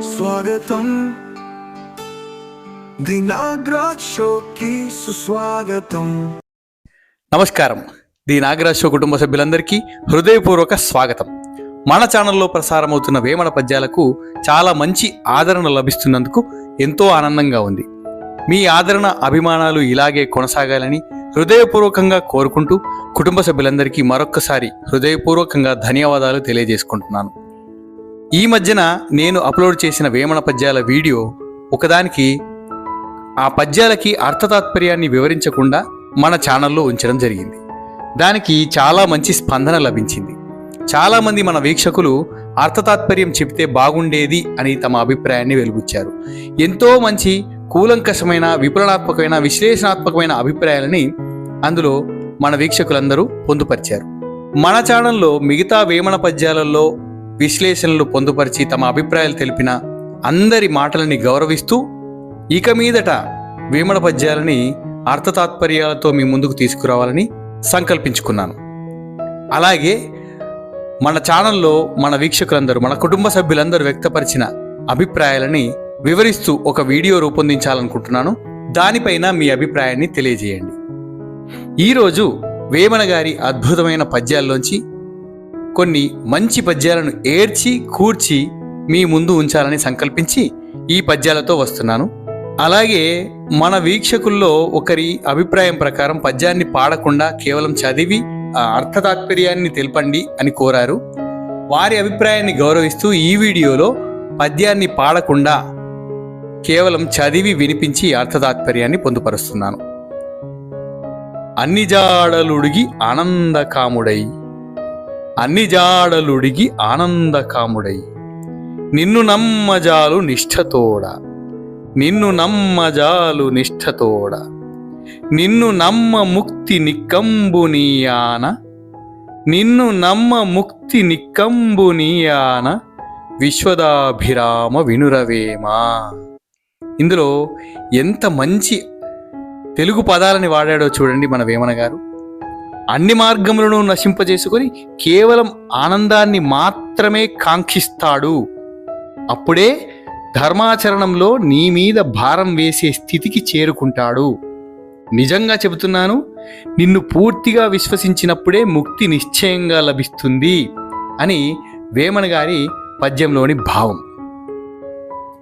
స్వాగతం షోకి సుస్వాగతం నమస్కారం. ది నాగరాజ్ షో కుటుంబ సభ్యులందరికీ హృదయపూర్వక స్వాగతం. మన ఛానల్లో ప్రసారమవుతున్న వేమన పద్యాలకు చాలా మంచి ఆదరణ లభిస్తున్నందుకు ఎంతో ఆనందంగా ఉంది. మీ ఆదరణ అభిమానాలు ఇలాగే కొనసాగాలని హృదయపూర్వకంగా కోరుకుంటూ కుటుంబ సభ్యులందరికీ మరొక్కసారి హృదయపూర్వకంగా ధన్యవాదాలు తెలియజేసుకుంటున్నాను. ఈ మధ్యన నేను అప్లోడ్ చేసిన వేమన పద్యాల వీడియో ఒకదానికి ఆ పద్యాలకి అర్థతాత్పర్యాన్ని వివరించకుండా మన ఛానల్లో ఉంచడం జరిగింది. దానికి చాలా మంచి స్పందన లభించింది. చాలామంది మన వీక్షకులు అర్థతాత్పర్యం చెప్తే బాగుండేది అని తమ అభిప్రాయాన్ని వెలుగుచ్చారు. ఎంతో మంచి కూలంకషమైన విపులనాత్మకమైన విశ్లేషణాత్మకమైన అభిప్రాయాలని అందులో మన వీక్షకులందరూ పొందుపరిచారు. మన ఛానల్లో మిగతా వేమన పద్యాలలో విశ్లేషణలు పొందుపరిచి తమ అభిప్రాయాలు తెలిపిన అందరి మాటలని గౌరవిస్తూ ఇక మీదట వేమన పద్యాలని అర్థతాత్పర్యాలతో మీ ముందుకు తీసుకురావాలని సంకల్పించుకున్నాను. అలాగే మన ఛానల్లో మన వీక్షకులందరూ మన కుటుంబ సభ్యులందరూ వ్యక్తపరిచిన అభిప్రాయాలని వివరిస్తూ ఒక వీడియో రూపొందించాలనుకుంటున్నాను. దానిపైన మీ అభిప్రాయాన్ని తెలియజేయండి. ఈరోజు వేమన గారి అద్భుతమైన పద్యాల్లోంచి కొన్ని మంచి పద్యాలను ఏర్చి కూర్చి మీ ముందు ఉంచాలని సంకల్పించి ఈ పద్యాలతో వస్తున్నాను. అలాగే మన వీక్షకుల్లో ఒకరి అభిప్రాయం ప్రకారం పద్యాన్ని పాడకుండా కేవలం చదివి ఆ అర్థ తాత్పర్యాన్ని తెలపండి అని కోరారు. వారి అభిప్రాయాన్ని గౌరవిస్తూ ఈ వీడియోలో పద్యాన్ని పాడకుండా కేవలం చదివి వినిపించి అర్థ తాత్పర్యాన్ని పొందుపరుస్తున్నాను. అన్ని జాడలుడిగి ఆనందకాముడై అన్ని జాడలుడిగి ఆనందకాముడై. నిన్ను నమ్మజాలు నిష్ఠతోడ. నిన్ను నమ్మజాలు నిష్ఠతోడ. నిన్ను నమ్మ ముక్తి నిక్కంబునీయాన నిన్ను నమ్మ ముక్తి నిక్కంబునీయాన విశ్వదాభిరామ వినురవేమా. ఇందులో ఎంత మంచి తెలుగు పదాలని వాడాడో చూడండి మన వేమన గారు. అన్ని మార్గములను నశింపజేసుకొని కేవలం ఆనందాన్ని మాత్రమే కాంక్షిస్తాడు. అప్పుడే ధర్మాచరణంలో నీ మీద భారం వేసే స్థితికి చేరుకుంటాడు. నిజంగా చెబుతున్నాను నిన్ను పూర్తిగా విశ్వసించినప్పుడే ముక్తి నిశ్చయంగా లభిస్తుంది అని వేమన గారి పద్యంలోని భావం.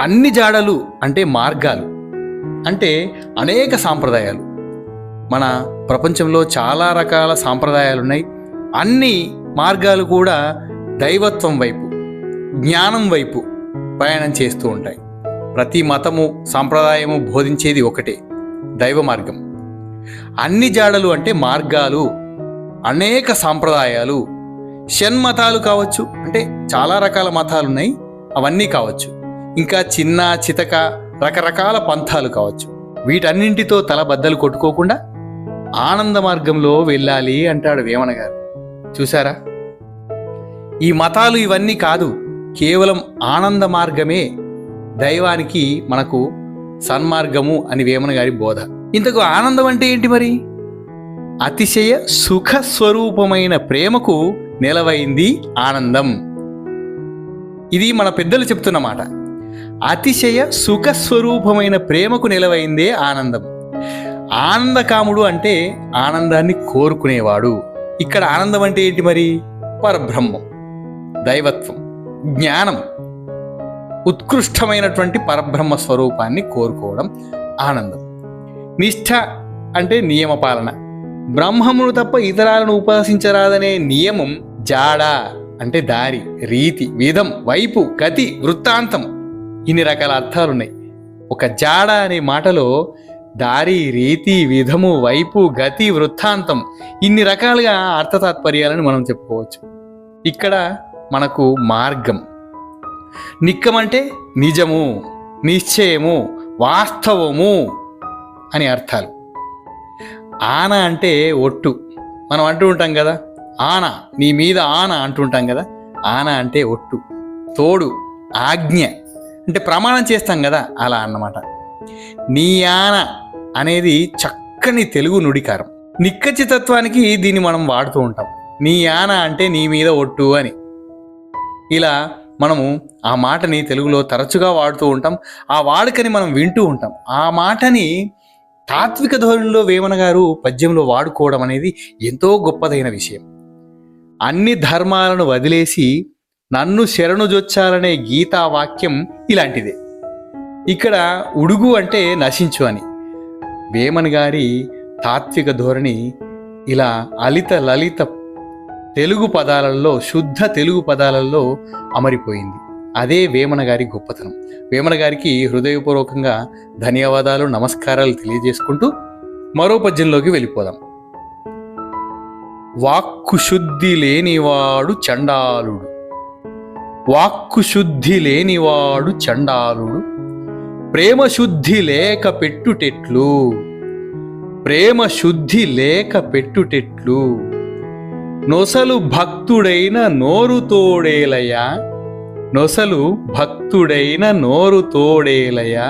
అన్ని జాడలు అంటే మార్గాలు అంటే అనేక సాంప్రదాయాలు. మన ప్రపంచంలో చాలా రకాల సాంప్రదాయాలు ఉన్నాయి అన్ని మార్గాలు కూడా దైవత్వం వైపు జ్ఞానం వైపు ప్రయాణం చేస్తూ ఉంటాయి. ప్రతి మతము సాంప్రదాయము బోధించేది ఒకటే దైవ మార్గం. అన్ని జాడలు అంటే మార్గాలు అనేక సాంప్రదాయాలు. షణ్మతాలు కావచ్చు అంటే చాలా రకాల మతాలు ఉన్నాయి అవన్నీ కావచ్చు. ఇంకా చిన్న చితక రకరకాల పంథాలు కావచ్చు. వీటన్నింటితో తల బద్దలు కొట్టుకోకుండా ఆనంద మార్గంలో వెళ్ళాలి అంటాడు వేమన గారు. చూసారా ఈ మతాలు ఇవన్నీ కాదు కేవలం ఆనంద మార్గమే దైవానికి మనకు సన్మార్గము అని వేమన గారి బోధ. ఇంతకు ఆనందం అంటే ఏంటి మరి? అతిశయ సుఖ స్వరూపమైన ప్రేమకు నిలవైంది ఆనందం. ఇది మన పెద్దలు చెప్తున్నమాట. అతిశయ సుఖ స్వరూపమైన ప్రేమకు నిలవైందే ఆనందం. ఆనందకాముడు అంటే ఆనందాన్ని కోరుకునేవాడు. ఇక్కడ ఆనందం అంటే ఏంటి మరి? పరబ్రహ్మం దైవత్వం జ్ఞానం. ఉత్కృష్టమైనటువంటి పరబ్రహ్మ స్వరూపాన్ని కోరుకోవడం ఆనందం. నిష్ఠ అంటే నియమపాలన. బ్రహ్మమును తప్ప ఇతరాలను ఉపాసించరాదనే నియమం జాడ అంటే దారి రీతి విధం వైపు గతి వృత్తాంతం. ఇన్ని రకాల అర్థాలున్నాయి. ఒక జాడ అనే మాటలో దారి రీతి విధము వైపు గతి వృత్తాంతం ఇన్ని రకాలుగా అర్థతాత్పర్యాలను మనం చెప్పుకోవచ్చు. ఇక్కడ మనకు మార్గం. నిక్కమంటే నిజము నిశ్చయము వాస్తవము అని అర్థాలు. ఆన అంటే ఒట్టు. మనం అంటూ ఉంటాం కదా ఆన నీ మీద ఆన అంటుంటాం కదా ఆన అంటే ఒట్టు. తోడు ఆజ్ఞ. అంటే ప్రమాణం చేస్తాం కదా అలా అన్నమాట. నీ ఆన అనేది చక్కని తెలుగు నుడికారం. నిక్కచ్చితత్వానికి దీన్ని మనం వాడుతూ ఉంటాం. నీ యాన అంటే నీ మీద ఒట్టు అని. ఇలా మనము ఆ మాటని తెలుగులో తరచుగా వాడుతూ ఉంటాం. ఆ వాడుకని మనం వింటూ ఉంటాం. ఆ మాటని తాత్విక ధోరణిలో వేమన గారు పద్యంలో వాడుకోవడం అనేది ఎంతో గొప్పదైన విషయం. అన్ని ధర్మాలను వదిలేసి నన్ను శరణుజొచ్చాలనే గీతా వాక్యం ఇలాంటిదే. ఇక్కడ ఉడుగు అంటే నశించు అని. వేమన్ గారి తాత్విక ధోరణి ఇలా అలిత లలిత తెలుగు పదాలలో శుద్ధ తెలుగు పదాలలో అమరిపోయింది. అదే వేమన గారి గొప్పతనం. వేమన గారికి హృదయపూర్వకంగా ధన్యవాదాలు నమస్కారాలు తెలియజేసుకుంటూ మరో పద్యంలోకి వెళ్ళిపోదాం. వాక్కు శుద్ధి లేనివాడు చండాలుడు. వాక్కు శుద్ధి లేనివాడు చండాలుడు. ప్రేమ శుద్ధి లేక పెట్టుటెట్లు. ప్రేమ శుద్ధి లేక పెట్టుటెట్లు. నొసలు భక్తుడైన నోరు తోడేలయ. నొసలు భక్తుడైన నోరు తోడేలయ.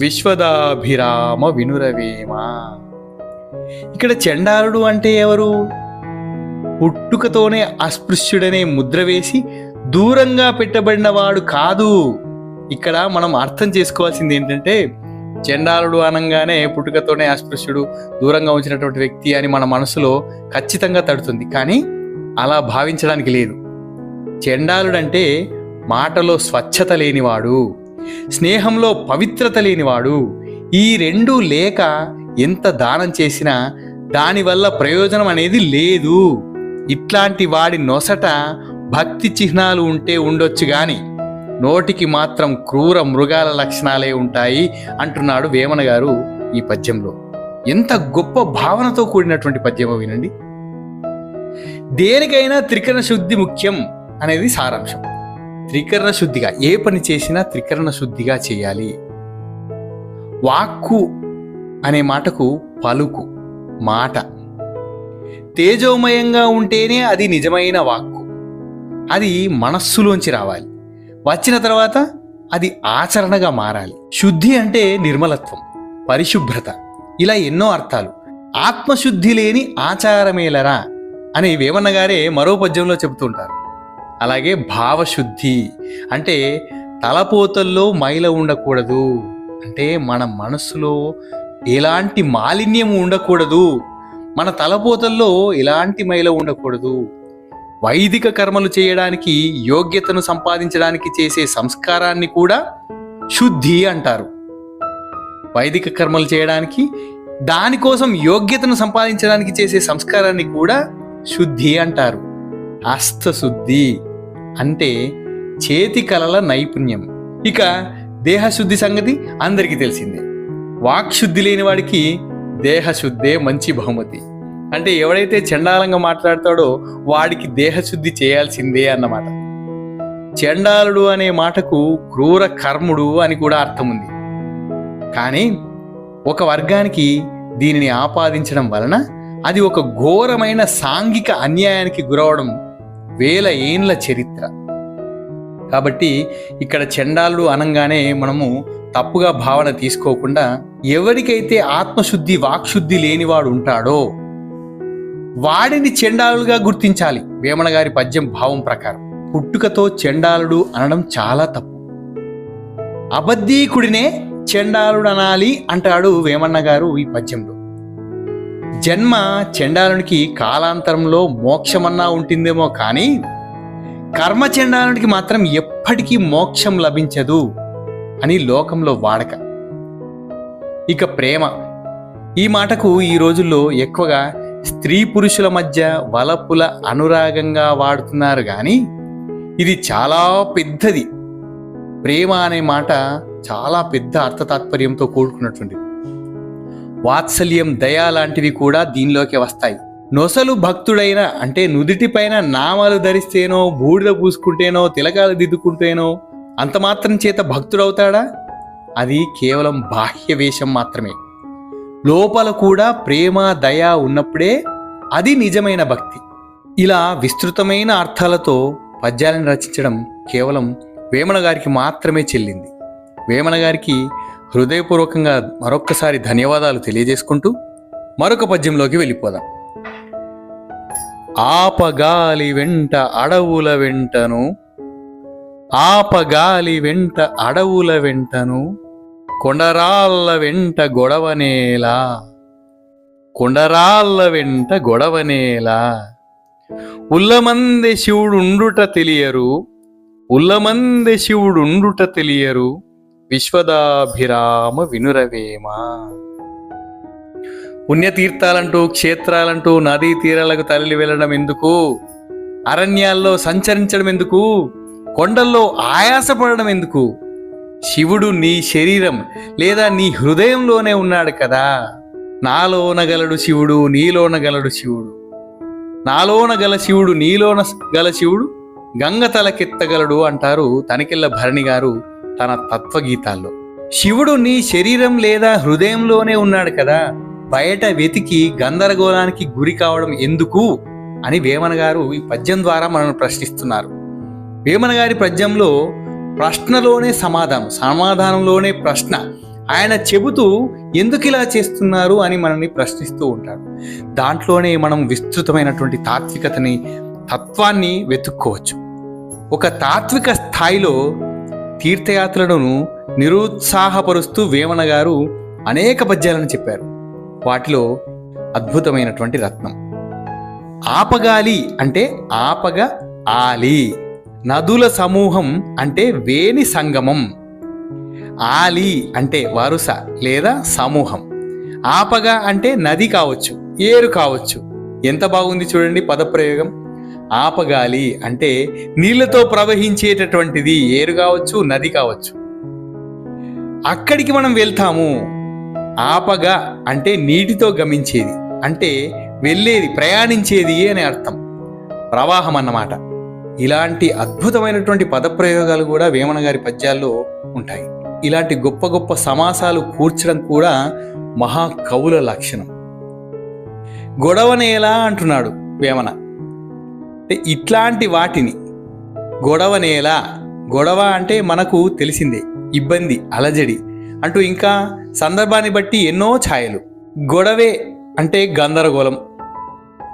విశ్వదాభిరామ వినురవేమ. ఇక్కడ చెండాలుడు అంటే ఎవరు? పుట్టుకతోనే అస్పృశ్యుడనే ముద్ర వేసి దూరంగా పెట్టబడినవాడు కాదు. ఇక్కడ మనం అర్థం చేసుకోవాల్సింది ఏంటంటే చండాలుడు అనగానే పుట్టుకతోనే అస్పృశ్యుడు దూరంగా ఉంచినటువంటి వ్యక్తి అని మన మనసులో ఖచ్చితంగా తడుతుంది. కానీ అలా భావించడానికి లేదు. చండాలుడంటే మాటలో స్వచ్ఛత లేనివాడు స్నేహంలో పవిత్రత లేనివాడు ఈ రెండు లేక ఎంత దానం చేసినా దానివల్ల ప్రయోజనం అనేది లేదు. ఇట్లాంటి వాడి నొసట భక్తి చిహ్నాలు ఉంటే ఉండొచ్చు కానీ నోటికి మాత్రం క్రూర మృగాల లక్షణాలే ఉంటాయి అంటున్నాడు వేమన గారు ఈ పద్యంలో. ఎంత గొప్ప భావనతో కూడినటువంటి పద్యమో వినండి. దేనికైనా త్రికరణ శుద్ధి ముఖ్యం అనేది సారాంశం. త్రికరణ శుద్ధిగా ఏ పని చేసినా త్రికరణ శుద్ధిగా చేయాలి. వాక్కు అనే మాటకు పలుకు మాట. తేజోమయంగా ఉంటేనే అది నిజమైన వాక్కు. అది మనస్సులోంచి రావాలి. వచ్చిన తర్వాత అది ఆచరణగా మారాలి. శుద్ధి అంటే నిర్మలత్వం పరిశుభ్రత. ఇలా ఎన్నో అర్థాలు. ఆత్మశుద్ధి లేని ఆచారమేలరా అని వేమన్న గారే మరో పద్యంలో చెబుతుంటారు. అలాగే భావశుద్ధి అంటే తలపోతల్లో మైల ఉండకూడదు. అంటే మన మనసులో ఎలాంటి మాలిన్యం ఉండకూడదు. మన తలపోతల్లో ఎలాంటి మైల ఉండకూడదు. వైదిక కర్మలు చేయడానికి యోగ్యతను సంపాదించడానికి చేసే సంస్కారాన్ని కూడా శుద్ధి అంటారు. వైదిక కర్మలు చేయడానికి దానికోసం యోగ్యతను సంపాదించడానికి చేసే సంస్కారాన్ని కూడా శుద్ధి అంటారు. హస్తశుద్ధి అంటే చేతి కళల నైపుణ్యం. ఇక దేహశుద్ధి సంగతి అందరికీ తెలిసిందే. వాక్శుద్ధి లేని వాడికి దేహశుద్ధే మంచి బహుమతి. అంటే ఎవడైతే చండాలంగా మాట్లాడతాడో వాడికి దేహశుద్ధి చేయాల్సిందే అన్నమాట. చండాలుడు అనే మాటకు క్రూర కర్ముడు అని కూడా అర్థం ఉంది. కానీ ఒక వర్గానికి దీనిని ఆపాదించడం వలన అది ఒక ఘోరమైన సాంఘిక అన్యాయానికి గురవడం వేల ఏండ్ల చరిత్ర. కాబట్టి ఇక్కడ చండాలుడు అనంగానే మనము తప్పుగా భావన తీసుకోకుండా ఎవరికైతే ఆత్మశుద్ధి వాక్శుద్ధి లేనివాడు ఉంటాడో వాడిని చెండాలుగా గుర్తించాలి. వేమన గారి పద్యం భావం ప్రకారం. పుట్టుకతో చెండాలుడు అనడం చాలా తప్పు. అబద్ధీకుడినే చెండాలుడు అనాలి అంటాడు వేమన్న గారు ఈ పద్యంలో. జన్మ చెండాలునికి కాలాంతరంలో మోక్షమన్నా ఉంటుందేమో కానీ కర్మ చండాలునికి మాత్రం ఎప్పటికీ మోక్షం లభించదు అని లోకంలో వాడక. ఇక ప్రేమ. ఈ మాటకు ఈ రోజుల్లో ఎక్కువగా స్త్రీ పురుషుల మధ్య వలపుల అనురాగంగా వాడుతున్నారు కానీ ఇది చాలా పెద్దది. ప్రేమ అనే మాట చాలా పెద్ద అర్థతాత్పర్యంతో కూడుకున్నటువంటిది. వాత్సల్యం దయ లాంటివి కూడా దీనిలోకి వస్తాయి. నొసలు భక్తుడైన అంటే నుదిటిపైన నామాలు ధరిస్తేనో బూడిద పూసుకుంటేనో తిలకాలు దిద్దుకుంటేనో అంత మాత్రం చేత భక్తుడవుతాడా? అది కేవలం బాహ్య వేషం మాత్రమే. లోపల కూడా ప్రేమ దయ ఉన్నప్పుడే అది నిజమైన భక్తి. ఇలా విస్తృతమైన అర్థాలతో పద్యాలను రచించడం కేవలం వేమన గారికి మాత్రమే చెల్లింది. వేమన గారికి హృదయపూర్వకంగా మరొక్కసారి ధన్యవాదాలు తెలియజేసుకుంటూ మరొక పద్యంలోకి వెళ్ళిపోదాం. ఆపగాలి వెంట అడవుల వెంటను ఆపగాలి వెంట అడవుల వెంటను కొండరాళ్ళ వెంట గొడవనేలా కొండరాళ్ళ వెంట గొడవనేలా ఉల్లమంది శివుడుండుట తెలియరు. ఉల్లమంది శివుడుండుట తెలియరు. విశ్వదాభిరామ వినురవేమా. పుణ్యతీర్థాలంటూ క్షేత్రాలంటూ నదీ తీరాలకు తరలి వెళ్ళడం ఎందుకు? అరణ్యాల్లో సంచరించడం ఎందుకు? కొండల్లో ఆయాసపడడం ఎందుకు? శివుడు నీ శరీరం లేదా నీ హృదయంలోనే ఉన్నాడు కదా. నాలోన గలడు శివుడు నీలోనగలడు శివుడు. నాలోన గల శివుడు నీలోన గల శివుడు గంగ తలకెత్తగలడు అంటారు తనికెళ్ళ భరణి గారు తన తత్వగీతాల్లో. శివుడు నీ శరీరం లేదా హృదయంలోనే ఉన్నాడు కదా. బయట వెతికి గందరగోళానికి గురి కావడం ఎందుకు అని వేమన గారు ఈ పద్యం ద్వారా మనల్ని ప్రశ్నిస్తున్నారు. వేమన గారి పద్యంలో ప్రశ్నలోనే సమాధానం సమాధానంలోనే ప్రశ్న. ఆయన చెబుతూ ఎందుకు ఇలా చేస్తున్నారు అని మనల్ని ప్రశ్నిస్తూ ఉంటాడు. దాంట్లోనే మనం విస్తృతమైనటువంటి తాత్వికతని తత్వాన్ని వెతుక్కోవచ్చు. ఒక తాత్విక స్థాయిలో తీర్థయాత్రలను నిరుత్సాహపరుస్తూ వేమన గారు అనేక పద్యాలను చెప్పారు. వాటిలో అద్భుతమైనటువంటి రత్నం. ఆపగాలి అంటే ఆపగ ఆలి. నదుల సమూహం అంటే వేణి సంగమం. ఆలి అంటే వరుస లేదా సమూహం. ఆపగ అంటే నది కావచ్చు ఏరు కావచ్చు. ఎంత బాగుంది చూడండి పదప్రయోగం. ఆపగాలి అంటే నీళ్ళతో ప్రవహించేటటువంటిది ఏరు కావచ్చు నది కావచ్చు. అక్కడికి మనం వెళ్తాము. ఆపగా అంటే నీటితో గమించేది అంటే వెళ్ళేది ప్రయాణించేది అని అర్థం. ప్రవాహం అన్నమాట. ఇలాంటి అద్భుతమైనటువంటి పదప్రయోగాలు కూడా వేమన గారి పద్యాల్లో ఉంటాయి. ఇలాంటి గొప్ప గొప్ప సమాసాలు కూర్చడం కూడా మహాకవుల లక్షణం. గొడవనేలా అంటున్నాడు వేమన. అంటే ఇట్లాంటి వాటిని గొడవనేలా గొడవ అంటే మనకు తెలిసిందే ఇబ్బంది అలజడి అంటూ ఇంకా సందర్భాన్ని బట్టి ఎన్నో ఛాయలు. గొడవే అంటే గందరగోళం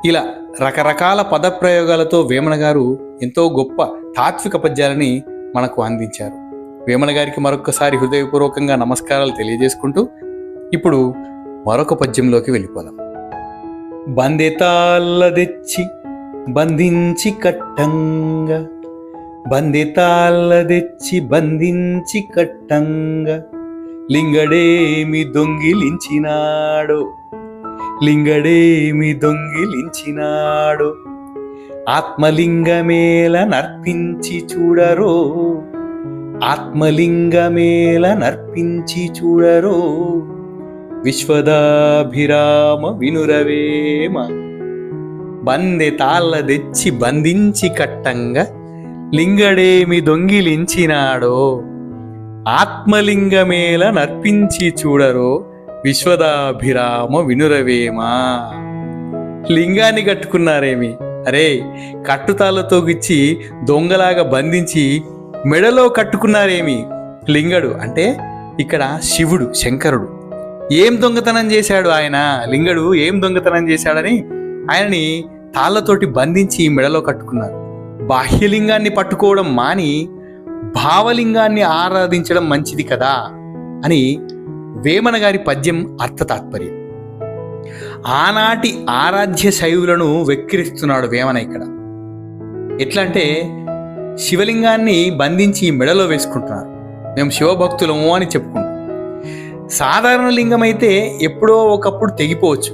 ఇలా రకరకాల పదప్రయోగాలతో వేమన గారు ఎంతో గొప్ప తాత్విక పద్యాలని మనకు అందించారు. వేమన గారికి మరొకసారి హృదయపూర్వకంగా నమస్కారాలు తెలియజేసుకుంటూ ఇప్పుడు మరొక పద్యంలోకి వెళ్ళిపోదాం. బందితాళ్ళ తెచ్చి బంధించి కట్టంగా. బందితాళ్ళ తెచ్చి బంధించి కట్టంగా. లింగడేమి దొంగిలించినాడో. లింగడేమి దొంగిలించినాడు. ఆత్మలింగమేల నర్పించి చూడరో. ఆత్మలింగమేల నర్పించి చూడరో. విశ్వదాభిరామ వినురవేమ. బందె తాళ్ళ తెచ్చి బంధించి కట్టంగా లింగడేమి దొంగిలించినాడో. ఆత్మలింగమేల నర్పించి చూడరో. విశ్వదాభిరామ వినురవేమా? లింగాన్ని కట్టుకున్నారేమి? అరే కట్టుతాళ్ళతో గిచ్చి దొంగలాగా బంధించి మెడలో కట్టుకున్నారేమి? లింగడు అంటే ఇక్కడ శివుడు శంకరుడు. ఏం దొంగతనం చేశాడు ఆయన? లింగడు ఏం దొంగతనం చేశాడని ఆయనని తాళ్ళతోటి బంధించి మెడలో కట్టుకున్నారు. బాహ్యలింగాన్ని పట్టుకోవడం మాని భావలింగాన్ని ఆరాధించడం మంచిది కదా అని వేమన గారి పద్యం అర్థ తాత్పర్యం. ఆనాటి ఆరాధ్య శైవులను వెక్కిరిస్తున్నాడు వేమన ఇక్కడ. ఎట్లా అంటే శివలింగాన్ని బంధించి మెడలో వేసుకుంటున్నారు. మేము శివభక్తులము అని చెప్పుకుంటాం. సాధారణ లింగం అయితే ఎప్పుడో ఒకప్పుడు తెగిపోవచ్చు.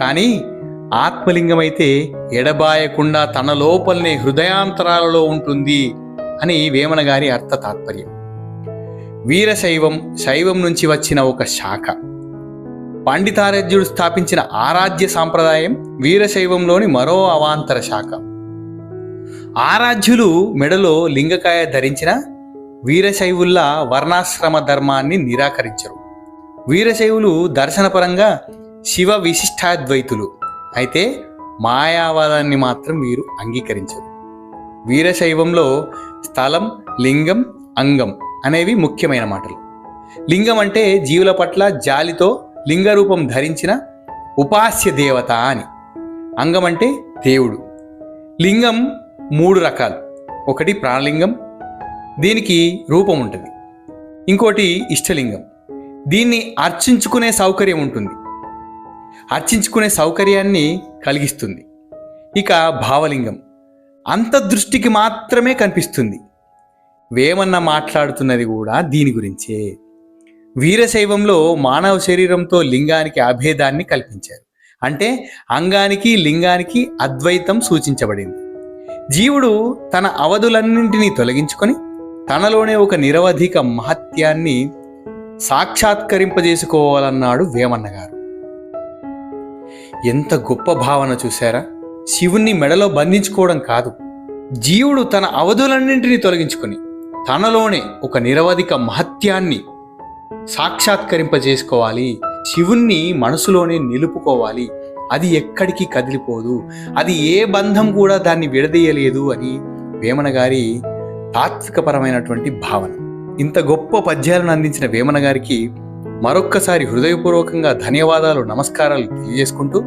కానీ ఆత్మలింగం అయితే ఎడబాయకుండా తన లోపలనే హృదయాంతరాలలో ఉంటుంది అని వేమన గారి అర్థ తాత్పర్యం. వీరశైవం శైవం నుంచి వచ్చిన ఒక శాఖ. పండితారధ్యుడు స్థాపించిన ఆరాధ్య సాంప్రదాయం వీరశైవంలోని మరో అవాంతర శాఖ. ఆరాధ్యులు మెడలో లింగకాయ ధరించిన వీరశైవుల్లా వర్ణాశ్రమ ధర్మాన్ని నిరాకరించరు. వీరశైవులు దర్శనపరంగా శివ విశిష్టాద్వైతులు. అయితే మాయావాదాన్ని మాత్రం వీరు అంగీకరించరు. వీరశైవంలో స్థలం లింగం అంగం అనేవి ముఖ్యమైన మాటలు. లింగం అంటే జీవుల పట్ల జాలితో లింగరూపం ధరించిన ఉపాస్య దేవత అని. అంగం అంటే దేవుడు. లింగం మూడు రకాలు. ఒకటి ప్రాణలింగం దీనికి రూపం ఉంటుంది. ఇంకోటి ఇష్టలింగం. దీన్ని అర్చించుకునే సౌకర్యం ఉంటుంది. అర్చించుకునే సౌకర్యాన్ని కలిగిస్తుంది. ఇక భావలింగం. అంతర్దృష్టికి మాత్రమే కనిపిస్తుంది. వేమన్న మాట్లాడుతున్నది కూడా దీని గురించే. వీరశైవంలో మానవ శరీరంతో లింగానికి అభేదాన్ని కల్పించారు. అంటే అంగానికి లింగానికి అద్వైతం సూచించబడింది. జీవుడు తన అవధులన్నింటినీ తొలగించుకొని తనలోనే ఒక నిరవధిక మహత్యాన్ని సాక్షాత్కరింపజేసుకోవాలన్నాడు వేమన్న గారు. ఎంత గొప్ప భావన చూశారా? శివుణ్ణి మెడలో బంధించుకోవడం కాదు. జీవుడు తన అవధులన్నింటినీ తొలగించుకొని తనలోనే ఒక నిరవధిక మహత్యాన్ని సాక్షాత్కరింపజేసుకోవాలి. శివుణ్ణి మనసులోనే నిలుపుకోవాలి. అది ఎక్కడికి కదిలిపోదు. అది ఏ బంధం కూడా దాన్ని విడదీయలేదు అని వేమన గారి తాత్వికపరమైనటువంటి భావన. ఇంత గొప్ప పద్యాలను అందించిన వేమన గారికి మరొక్కసారి హృదయపూర్వకంగా ధన్యవాదాలు నమస్కారాలు తెలియజేసుకుంటూ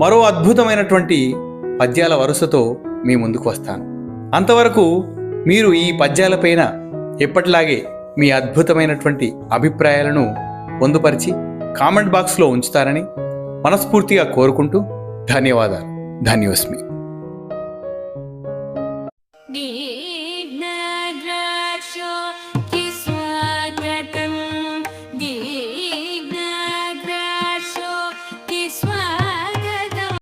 మరో అద్భుతమైనటువంటి పద్యాల వరుసతో మీ ముందుకు వస్తాను. అంతవరకు మీరు ఈ పద్యాలపైన ఎప్పటిలాగే మీ అద్భుతమైనటువంటి అభిప్రాయాలను పొందుపరిచి కామెంట్ బాక్స్లో ఉంచుతారని మనస్ఫూర్తిగా కోరుకుంటూ ధన్యవాదాలు. ధన్యోస్మి